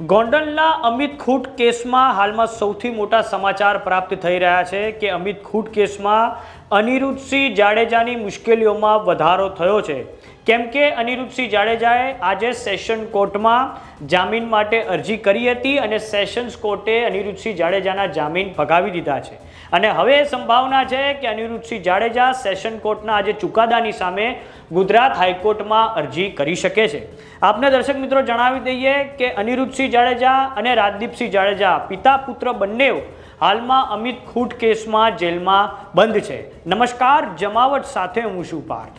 ગોંડલના અમિત ખૂટ કેસમાં હાલમાં સૌથી મોટા સમાચાર પ્રાપ્ત થઈ રહ્યા છે કે અમિત ખૂટ કેસમાં અનિરુદ્ધસિંહ જાડેજાની મુશ્કેલીઓમાં વધારો થયો છે. કેમ કે અનિરુદ્ધસિંહ જાડેજાએ આજે સેશન કોર્ટમાં જામીન માટે અરજી કરી હતી અને સેશન્સ કોર્ટે અનિરુદ્ધસિંહ જાડેજાના જામીન ફગાવી દીધા છે. અને હવે સંભાવના છે કે અનિરુદ્ધસિંહ જાડેજા સેશન કોર્ટના આજે ચુકાદાની સામે ગુજરાત હાઈકોર્ટમાં અરજી કરી શકે છે. આપને દર્શક મિત્રો જણાવી દઈએ કે અનિરુદ્ધસિંહ જાડેજા અને રાજદીપસિંહ જાડેજા પિતા પુત્ર બંને હાલમાં અમિત ખૂટ કેસમાં જેલમાં બંધ છે. નમસ્કાર, જમાવટ સાથે હું છું પાર્થ.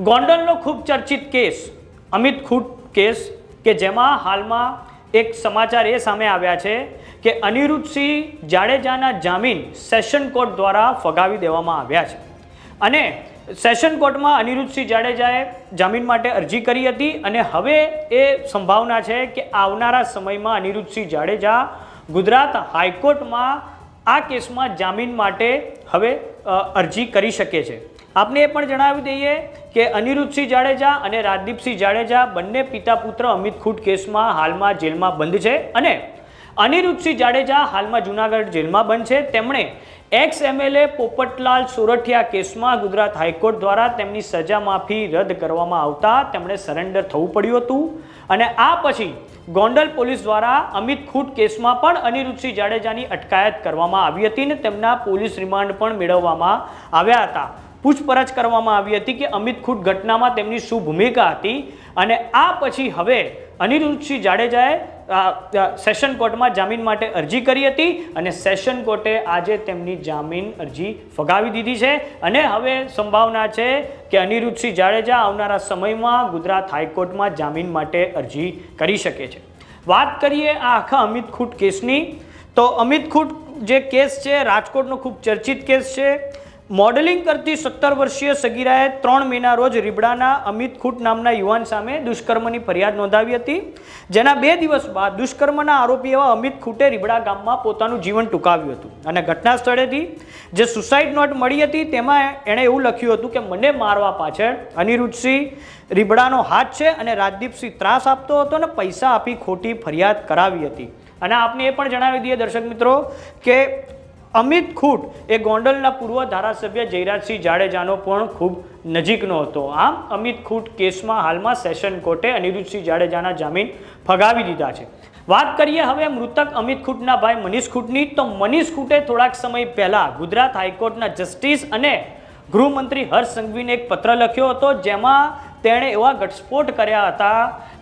ગોંડલનો ખૂબ ચર્ચિત કેસ, અમિત ખૂટ કેસ કે જેમાં હાલમાં એક સમાચાર એ સામે આવ્યા છે કે અનિરુદ્ધસિંહ જાડેજાના જામીન સેશન કોર્ટ દ્વારા ફગાવી દેવામાં આવ્યા છે. અને સેશન કોર્ટમાં અનિરુદ્ધસિંહ જાડેજાએ જામીન માટે અરજી કરી હતી અને હવે એ સંભાવના છે કે આવનારા સમયમાં અનિરુદ્ધસિંહ જાડેજા ગુજરાત હાઈકોર્ટમાં આ કેસમાં જામીન માટે હવે અરજી કરી શકે છે. આપને એ પણ જણાવી દઈએ કે અનિરુદ્ધસિંહ જાડેજા અને રાજદીપસિંહ જાડેજા બંને પિતા પુત્ર અમિત ખૂટ કેસમાં હાલમાં જેલમાં બંધ છે અને અનિરુદ્ધસિંહ જાડેજા હાલમાં જુનાગઢ જેલમાં બંધ છે. તેમણે એક્સ એમએલએ પોપટલાલ સોરઠિયા કેસમાં ગુજરાત હાઈકોર્ટ દ્વારા તેમની સજા માફી રદ કરવામાં આવતા તેમણે સરેન્ડર થવું પડ્યું હતું અને આ પછી ગોંડલ પોલીસ દ્વારા અમિત ખૂટ કેસમાં પણ અનિરુદ્ધસિંહ જાડેજાની અટકાયત કરવામાં આવી હતી અને તેમના પોલીસ રિમાન્ડ પણ મેળવવામાં આવ્યા હતા. પૂછપરછ કરવામાં આવી હતી કે અમિત ખૂટ ઘટનામાં તેમની શું ભૂમિકા હતી અને આ પછી હવે અનિરુદ્ધસિંહ જાડેજાએ સેશન કોર્ટમાં જામીન માટે અરજી કરી હતી અને સેશન કોર્ટે આજે તેમની જામીન અરજી ફગાવી દીધી છે. અને હવે સંભાવના છે કે અનિરુદ્ધસિંહ જાડેજા આવનારા સમયમાં ગુજરાત હાઈકોર્ટમાં જામીન માટે અરજી કરી શકે છે. વાત કરીએ આ આખા અમિત ખૂટ કેસની, તો અમિત ખૂટ જે કેસ છે, રાજકોટનો ખૂબ ચર્ચિત કેસ છે. મોડેલિંગ કરતી સત્તર વર્ષીય સગીરાએ ત્રણ મહિના રોજ રીબડાના અમિત ખૂટ નામના યુવાન સામે દુષ્કર્મની ફરિયાદ નોંધાવી હતી. જેના બે દિવસ બાદ દુષ્કર્મના આરોપી એવા અમિત ખૂટે રીબડા ગામમાં પોતાનું જીવન ટૂંકાવ્યું હતું. અને ઘટના સ્થળેથી જે સુસાઇડ નોટ મળી હતી તેમાં એણે એવું લખ્યું હતું કે, મને મારવા પાછળ અનિરુદ્ધસિંહ રીબડાનો હાથ છે અને રાજદીપસિંહ ત્રાસ આપતો હતો અને પૈસા આપી ખોટી ફરિયાદ કરાવી હતી. અને આપને એ પણ જણાવી દઈએ દર્શક મિત્રો કે અમિત ખૂટ એ ગોંડલના પૂર્વ ધારાસભ્ય જયરાજસિંહ જાડેજાનો પણ ખૂબ નજીકનો હતો. આમ, અમિત ખૂટ કેસમાં હાલમાં સેશન કોર્ટે અનિરુદ્ધસિંહ જાડેજાના જામીન ફગાવી દીધા છે. વાત કરીએ હવે મૃતક અમિત ખૂટના ભાઈ મનીષ ખૂટની, તો મનીષ ખૂટે થોડાક સમય પહેલા ગુજરાત હાઈકોર્ટના જસ્ટિસ અને ગૃહમંત્રી હર્ષ સંઘવીને એક પત્ર લખ્યો હતો, જેમાં તેણે એવા ઘટસ્ફોટ કર્યા હતા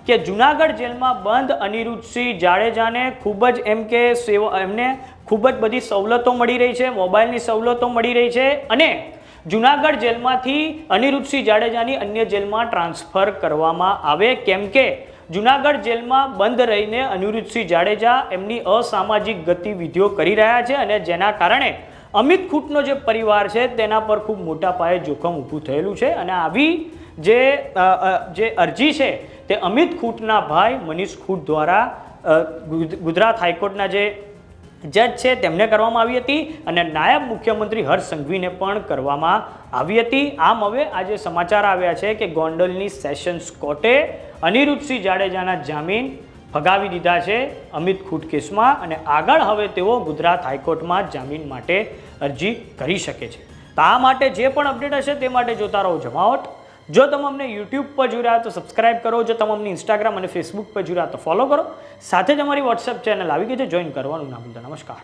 કે જુનાગઢ જેલમાં બંધ અનિરુદ્ધસિંહ જાડેજાને ખૂબ જ એમ કે સેવા, એમને ખૂબ જ બધી સવલતો મળી રહી છે, મોબાઈલની સવલતો મળી રહી છે અને જુનાગઢ જેલમાંથી અનિરુદ્ધસિંહ જાડેજાની અન્ય જેલમાં ટ્રાન્સફર કરવામાં આવે. કેમ કે જુનાગઢ જેલમાં બંધ રહીને અનિરુદ્ધસિંહ જાડેજા એમની અસામાજિક ગતિવિધિઓ કરી રહ્યા છે અને જેના કારણે અમિત ખૂટનો જે પરિવાર છે તેના પર ખૂબ મોટા પાયે જોખમ ઊભું થયેલું છે અને આવી જે જે અરજી છે તે અમિત ખૂટના ભાઈ મનીષ ખૂટ દ્વારા ગુજરાત હાઈકોર્ટના જે જજ છે તેમને કરવામાં આવી હતી અને નાયબ મુખ્યમંત્રી હર્ષ સંઘવીને પણ કરવામાં આવી હતી. આમ હવે આજે સમાચાર આવ્યા છે કે ગોંડલની સેશન્સ કોર્ટે અનિરુદ્ધસિંહ જાડેજાના જામીન ફગાવી દીધા છે અમિત ખૂટ કેસમાં અને આગળ હવે તેઓ ગુજરાત હાઈકોર્ટમાં જામીન માટે અરજી કરી શકે છે. તો આ માટે જે પણ અપડેટ હશે તે માટે જોતા રહો જમાવટ. જો તમે અમને યુટ્યુબ પર જોઈ રહ્યા તો સબસ્ક્રાઇબ કરો. જો તમે અમને ઇન્સ્ટાગ્રામ અને ફેસબુક પર જોઈ રહ્યા તો ફોલો કરો. સાથે જ અમારી વોટ્સએપ ચેનલ આવી ગઈ છે. જોઈન કરવાનું ના ભૂલતા. નમસ્કાર.